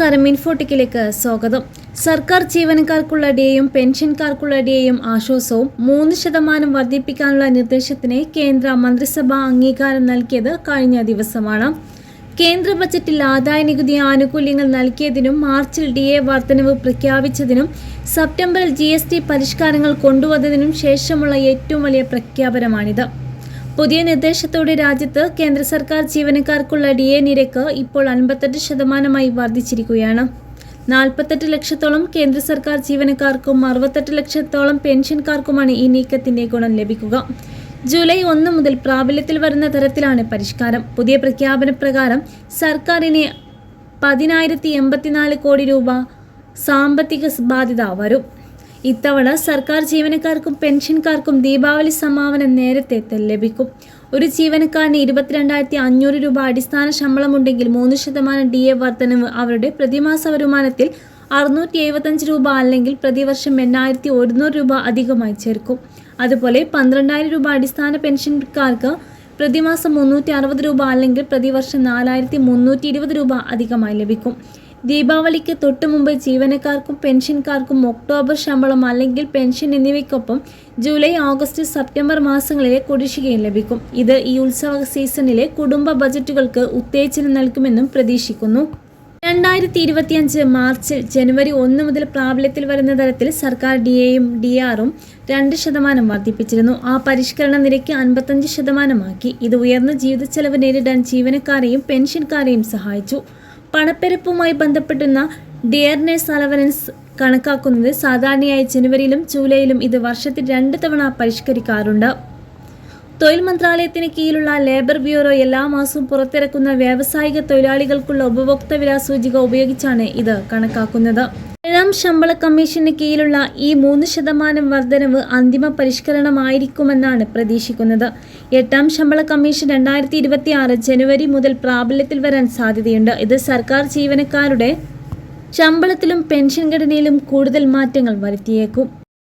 നമസ്കാരം ഇൻഫോട്ടിക്കിലേക്ക് സ്വാഗതം. സർക്കാർ ജീവനക്കാർക്കുള്ള ഡിയെയും പെൻഷൻകാർക്കുള്ള ആശ്വാസവും മൂന്ന് ശതമാനം വർദ്ധിപ്പിക്കാനുള്ള നിർദ്ദേശത്തിന് കേന്ദ്ര മന്ത്രിസഭ അംഗീകാരം നൽകിയത് കഴിഞ്ഞ ദിവസമാണ്. കേന്ദ്ര ബജറ്റിൽ ആദായ നികുതി ആനുകൂല്യങ്ങൾ നൽകിയതിനും മാർച്ചിൽ ഡി എ വർധനവ് പ്രഖ്യാപിച്ചതിനും സെപ്റ്റംബറിൽ ജി പരിഷ്കാരങ്ങൾ കൊണ്ടുവന്നതിനും ശേഷമുള്ള ഏറ്റവും വലിയ പ്രഖ്യാപനമാണിത്. പുതിയ നിർദ്ദേശത്തോടെ രാജ്യത്ത് കേന്ദ്ര സർക്കാർ ജീവനക്കാർക്കുള്ള ഡി എ നിരക്ക് ഇപ്പോൾ അൻപത്തെട്ട് ശതമാനമായി വർദ്ധിച്ചിരിക്കുകയാണ്. നാൽപ്പത്തെട്ട് ലക്ഷത്തോളം കേന്ദ്ര സർക്കാർ ജീവനക്കാർക്കും അറുപത്തെട്ട് ലക്ഷത്തോളം പെൻഷൻകാർക്കുമാണ് ഈ നീക്കത്തിന്റെ ഗുണം ലഭിക്കുക. ജൂലൈ ഒന്ന് മുതൽ പ്രാബല്യത്തിൽ വരുന്ന തരത്തിലാണ് പരിഷ്കാരം. പുതിയ പ്രഖ്യാപന പ്രകാരം സർക്കാരിന് പതിനായിരത്തി എൺപത്തിനാല് കോടി രൂപ സാമ്പത്തിക ബാധ്യത വരും. ഇത്തവണ സർക്കാർ ജീവനക്കാർക്കും പെൻഷൻകാർക്കും ദീപാവലി സമാപനം നേരത്തെ ലഭിക്കും. ഒരു ജീവനക്കാരന് ഇരുപത്തിരണ്ടായിരത്തി അഞ്ഞൂറ് രൂപ അടിസ്ഥാന ശമ്പളമുണ്ടെങ്കിൽ മൂന്ന് ശതമാനം ഡി എ വർധനവ് അവരുടെ പ്രതിമാസ വരുമാനത്തിൽ അറുന്നൂറ്റി എഴുപത്തഞ്ച് രൂപ അല്ലെങ്കിൽ പ്രതിവർഷം എണ്ണായിരത്തി ഒരുന്നൂറ് രൂപ അധികമായി ചേർക്കും. അതുപോലെ പന്ത്രണ്ടായിരം രൂപ അടിസ്ഥാന പെൻഷൻകാർക്ക് പ്രതിമാസം മുന്നൂറ്റി അറുപത് രൂപ അല്ലെങ്കിൽ പ്രതിവർഷം നാലായിരത്തി മുന്നൂറ്റി ഇരുപത് രൂപ അധികമായി ലഭിക്കും. ദീപാവലിക്ക് തൊട്ടു മുമ്പ് ജീവനക്കാർക്കും പെൻഷൻകാർക്കും ഒക്ടോബർ ശമ്പളം അല്ലെങ്കിൽ പെൻഷൻ എന്നിവയ്ക്കൊപ്പം ജൂലൈ ഓഗസ്റ്റ് സെപ്റ്റംബർ മാസങ്ങളിലെ കുടിശ്ശികയും ലഭിക്കും. ഇത് ഈ ഉത്സവ സീസണിലെ കുടുംബ ബജറ്റുകൾക്ക് ഉത്തേജനം നൽകുമെന്നും പ്രതീക്ഷിക്കുന്നു. രണ്ടായിരത്തി ഇരുപത്തിയഞ്ച് മാർച്ചിൽ ജനുവരി ഒന്ന് മുതൽ പ്രാബല്യത്തിൽ വരുന്ന തരത്തിൽ സർക്കാർ ഡി എയും ഡി ആറും രണ്ട് ശതമാനം വർദ്ധിപ്പിച്ചിരുന്നു. ആ പരിഷ്കരണ നിരക്ക് അൻപത്തഞ്ച് ശതമാനമാക്കി. ഇത് ഉയർന്ന ജീവിത ചെലവ് നേരിടാൻ ജീവനക്കാരെയും പെൻഷൻകാരെയും സഹായിച്ചു. പണപ്പെരുപ്പുമായി ബന്ധപ്പെട്ടുന്ന ഡിയർനെസ് അലവറൻസ് കണക്കാക്കുന്നത് സാധാരണയായി ജനുവരിയിലും ജൂലൈയിലും ഇത് വർഷത്തിൽ രണ്ട് തവണ പരിഷ്കരിക്കാറുണ്ട്. തൊഴിൽ മന്ത്രാലയത്തിന് കീഴിലുള്ള ലേബർ ബ്യൂറോ എല്ലാ മാസവും പുറത്തിറക്കുന്ന വ്യാവസായിക തൊഴിലാളികൾക്കുള്ള ഉപഭോക്തൃ സൂചിക ഉപയോഗിച്ചാണ് ഇത് കണക്കാക്കുന്നത്. ഏഴാം ശമ്പള കമ്മീഷന് കീഴിലുള്ള ഈ മൂന്ന് ശതമാനം വർധനവ് അന്തിമ പരിഷ്കരണമായിരിക്കുമെന്നാണ് പ്രതീക്ഷിക്കുന്നത്. എട്ടാം ശമ്പള കമ്മീഷൻ രണ്ടായിരത്തി ഇരുപത്തി ആറ് ജനുവരി മുതൽ പ്രാബല്യത്തിൽ വരാൻ സാധ്യതയുണ്ട്. ഇത് സർക്കാർ ജീവനക്കാരുടെ ശമ്പളത്തിലും പെൻഷൻ ഘടനയിലും കൂടുതൽ മാറ്റങ്ങൾ വരുത്തിയേക്കും.